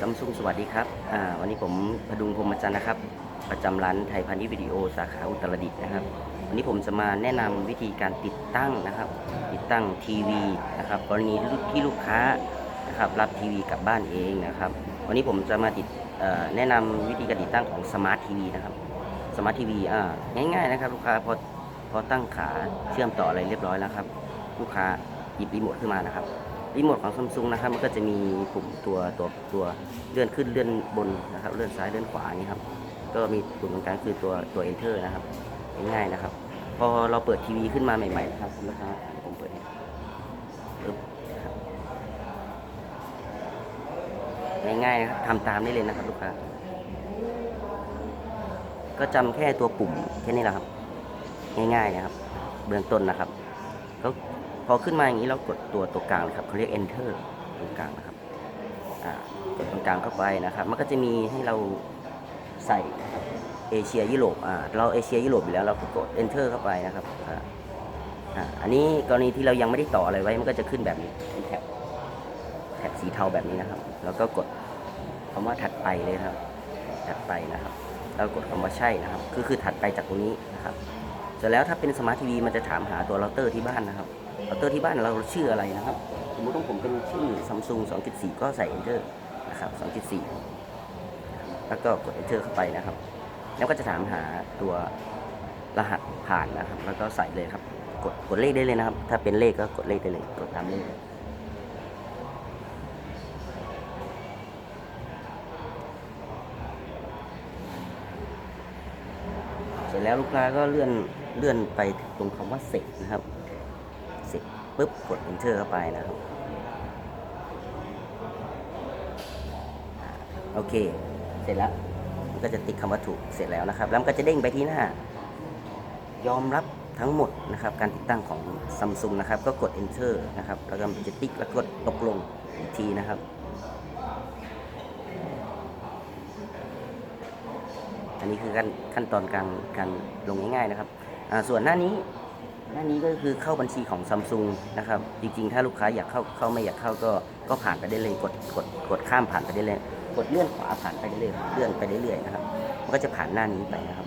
ซัมซุงสวัสดีครับ อ่า วันนี้ผมพดุงพรมจันทร์นะครับ ประจำร้านไทยพาณิชย์วิดีโอสาขาอุตรดิตถ์นะครับ วันนี้ผมจะมาแนะนำวิธีการติดตั้งนะครับ ติดตั้งทีวีนะครับกรณีที่ลูกค้านะครับรับทีวีกลับบ้านเองนะครับ วันนี้ผมจะมาติดแนะนำวิธีการติดตั้งของสมาร์ททีวีนะครับ สมาร์ททีวี อ่า ง่ายๆนะครับลูกค้าพอพอตั้งขาเชื่อมต่ออะไรเรียบร้อยแล้วครับ ลูกค้าหยิบรีโมทขึ้นมานะครับ รีโมทของซัมซุงนะครับมันก็จะมีปุ่มตัวตัวตัวเลื่อนขึ้นเลื่อนบนนะครับ เลื่อนซ้ายเลื่อนขวาอย่างนี้ครับก็มีปุ่มตรงกลางคือตัวตัว enter นะครับง่ายๆนะครับ พอเราเปิดทีวีขึ้นมาใหม่ๆนะครับคุณลูกค้าผมเปิดง่ายๆนะครับทำตามได้เลยนะครับลูกค้าก็จำแค่ตัวปุ่มแค่นี้แหละครับ ง่ายๆนะครับ เบื้องต้นนะครับ ก็ พอขึ้นมาอย่างนี้เรากดตัวตัวกลางเลยครับเขาเรียก enter ตรงกลางนะครับกดตรงกลางเข้าไปนะครับ มันก็จะมีให้เราใส่เอเชียยุโรปอ่าเราเอเชียยุโรปอยู่แล้วเราก็กด enter เข้าไปนะครับอ่าอันนี้กรณีที่เรายังไม่ได้ต่ออะไรไว้มันก็จะขึ้นแบบนี้เป็นแถบแถบสีเทาแบบนี้นะครับ แล้วก็กดคำว่าถัดไปเลยครับ ถัดไปนะครับ แล้วกดคำว่าใช่นะครับ คือคือถัดไปจากตรงนี้นะครับ เสร็จแล้วถ้าเป็นสมาร์ททีวีมันจะถามหาตัวเราเตอร์ที่บ้านนะครับ เราเตอร์ที่บ้านเราชื่ออะไรนะครับ สมมติของผมเป็นชื่อ Samsung 2.4 ก็ใส่ Enter นะครับ2.4 แล้วก็กด Enter เข้าไปนะครับ แล้วก็จะถามหาตัวรหัสผ่านนะครับ แล้วก็ใส่เลยครับ กดกดเลขได้เลยนะครับ ถ้าเป็นเลขก็กดเลขได้เลย กดตามเลขเลยเสร็จแล้วลูกค้าก็เลื่อนเลื่อนไปตรงคำว่าเสร็จนะครับ ปุ๊บกด enter เข้าไปนะครับ โอเค เสร็จแล้วมันก็จะติ๊กคำว่าถูกเสร็จแล้วนะครับ แล้วมันก็จะเด้งไปที่หน้า ยอมรับทั้งหมดนะครับ การติดตั้งของซัมซุงนะครับ ก็กด enter นะครับ แล้วก็จะติ๊กแล้วกดตกลงอีกทีนะครับอันนี้คือขั้นขั้นตอนการการลงง่ายๆนะครับ ส่วนหน้านี้ หน้านี้ก็คือเข้าบัญชีของซัมซุงนะครับ จริงๆ ถ้าลูกค้าอยากเข้าเข้าไม่อยากเข้าก็ก็ผ่านไปได้เลยกดกดกดข้ามผ่านไปได้เลย กดเลื่อนขวาผ่านไปได้เลยเลื่อนไปเรื่อยๆนะครับมันก็จะผ่านหน้านี้ไปนะครับ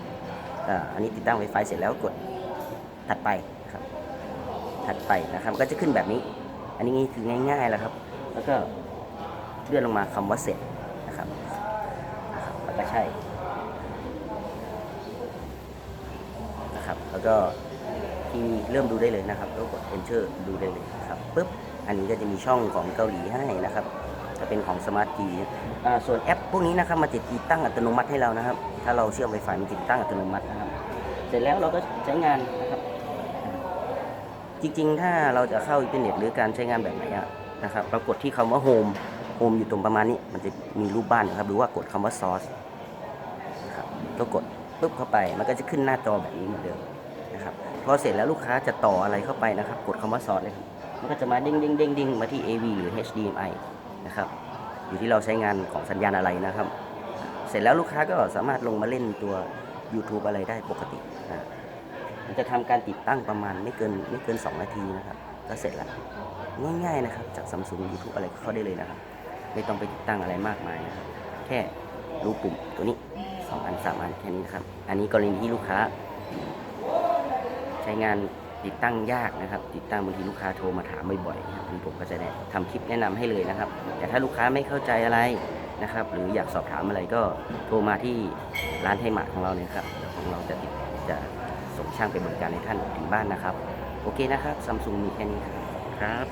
อันนี้ติดตั้ง Wi-Fi เสร็จแล้วกดถัดไปครับถัดไปนะครับก็จะขึ้นแบบนี้ อันนี้คือง่ายๆแล้วครับ แล้วก็เลื่อนลงมาคำว่าเสร็จนะครับนะครับแล้วก็ใช่นะครับแล้วก็ ที่เริ่มดูได้เลยนะครับก็กด enter ดูได้เลยครับปุ๊บอันนี้ก็จะมีช่องของเกาหลีให้นะครับจะเป็นของ Smart TV อ่าส่วนแอปพวกนี้นะครับมาติดตั้งอัตโนมัติให้เรานะครับ ถ้าเราเชื่อม Wi-Fi มันติดตั้งอัตโนมัตินะครับ เสร็จแล้วเราก็ใช้งานนะครับ จริงๆ ถ้าเราจะเข้าอินเทอร์เน็ตหรือการใช้งานแบบไหนอะนะครับเรากดที่คำว่า home home อยู่ตรงประมาณนี้ มันจะมีรูปบ้านนะครับ หรือว่ากดคำว่า source นะครับก็กดปุ๊บเข้าไปมันก็จะขึ้นหน้าจอแบบนี้เหมือนเดิม นะครับพอเสร็จแล้วลูกค้าจะต่ออะไรเข้าไปนะครับ กดคำว่า source เลยมันก็จะมาเด้งเด้งเด้งเด้งมาที่ AV หรือ HDMI นะครับอยู่ที่เราใช้งานของสัญญาณอะไรนะครับ เสร็จแล้วลูกค้าก็สามารถลงมาเล่นตัว YouTube อะไรได้ปกติมันจะทำการติดตั้งประมาณไม่เกินไม่เกิน 2 นาทีนะครับ ก็เสร็จแล้วง่ายๆนะครับ จาก Samsung YouTube อะไรก็เข้าได้เลยนะครับ ไม่ต้องไปติดตั้งอะไรมากมายนะครับ แค่รูปุ่มตัวนี้ 2 อัน 3 อันแค่นี้นครับ อันนี้กรณีที่ลูกค้า ใช้งานติดตั้งยากนะครับ ติดตั้งบางทีลูกค้าโทรมาถามบ่อยๆครับผมก็จะแนะทำคลิปแนะนำให้เลยนะครับ แต่ถ้าลูกค้าไม่เข้าใจอะไรนะครับ หรืออยากสอบถามอะไรก็โทรมาที่ร้านไทยหมาของเราเนี่ยครับของเราจะติดจะส่งช่างไปบริการให้ท่านถึงบ้านนะครับ โอเคนะครับซัมซุงมีแค่นี้ครับ